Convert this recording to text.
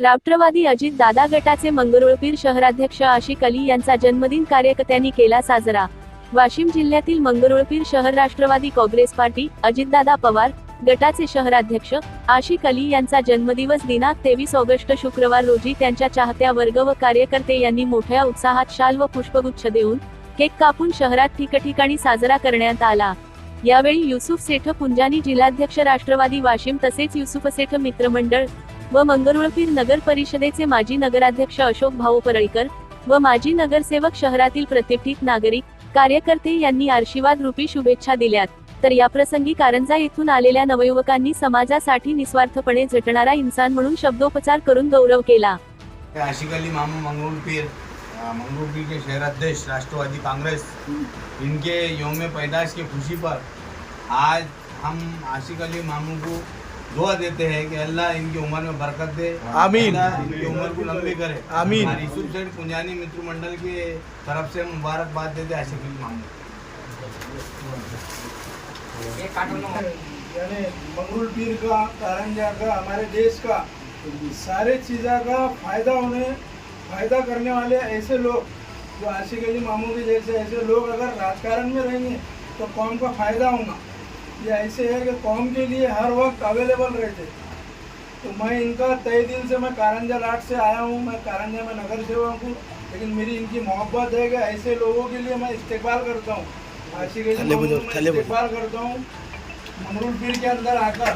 राष्ट्रवादी अजित दादा गटाचे मंगरुळपीर शहराध्यक्ष आशिक अली यांचा जन्मदिन कार्यकर्त्यांनी केला साजरा. वाशिम जिल्ह्यातील मंगरुळपीर शहर राष्ट्रवादी काँग्रेस पार्टी अजितदादा पवार गटाचे शहराध्यक्ष आशिक अली यांचा जन्मदिवस दिनांक तेवीस ऑगस्ट शुक्रवार रोजी त्यांच्या चाहत्या वर्ग व कार्यकर्ते यांनी मोठ्या उत्साहात शाल व पुष्पगुच्छ देऊन केक कापून शहरात ठिकठिकाणी साजरा करण्यात आला. यावेळी युसुफ सेठ पुंजानी जिल्हाध्यक्ष राष्ट्रवादी वाशिम तसेच युसुफ सेठ मित्रमंडळ व मंगरुळपीर नगर परिषदेचे माजी नगराध्यक्ष अशोक भाऊ परळीकर व माजी नगरसेवक शहरातील प्रतिष्ठित नागरिक कार्यकर्ते यांनी आशीर्वाद रूपी शुभेच्छा दिल्यात. तर याप्रसंगी कारंजा येथून आलेल्या नवयुवकांनी समाजासाठी निस्वार्थपणे झटणारा इन्सान म्हणून शब्दोपचार करून गौरव केला. आशिक अली मामू मंगरूल के शहराध्यक्ष राष्ट्रवादी कांग्रेस इनके योम पैदाश के खुशी पर आज हम आशिक अली मामू को दुआ देते हैं कि अल्लाह इनकी उम्र में बरकत दे। आमीन। इनकी उम्र को लंबी करे। आमीन। यूसुफ सेठ पुंजानी मित्र मंडल के तरफ़ से मुबारकबाद देते हैं आशिक अली मामू यानी मंगरुल पीर का कारंजा का हमारे देश का सारे चीज़ों का फ़ायदा होने फ़ायदा करने वाले ऐसे लोग जो आशिक अली मामू के जैसे ऐसे लोग अगर राजकारण में रहेंगे तो कौन का फ़ायदा होगा? ये ऐसे है कि कौम के लिए हर वक्त अवेलेबल रहते। तो मैं इनका तय दिल से मैं कारंजा लाट से आया हूँ मैं कारंजा में नगर सेवक हूँ लेकिन मेरी इनकी मोहब्बत है कि ऐसे लोगों के लिए मैं इस्तेकबाल करता हूँ। इस्तेकबाल करता हूँ। मंगरूल पीर के अंदर आकर।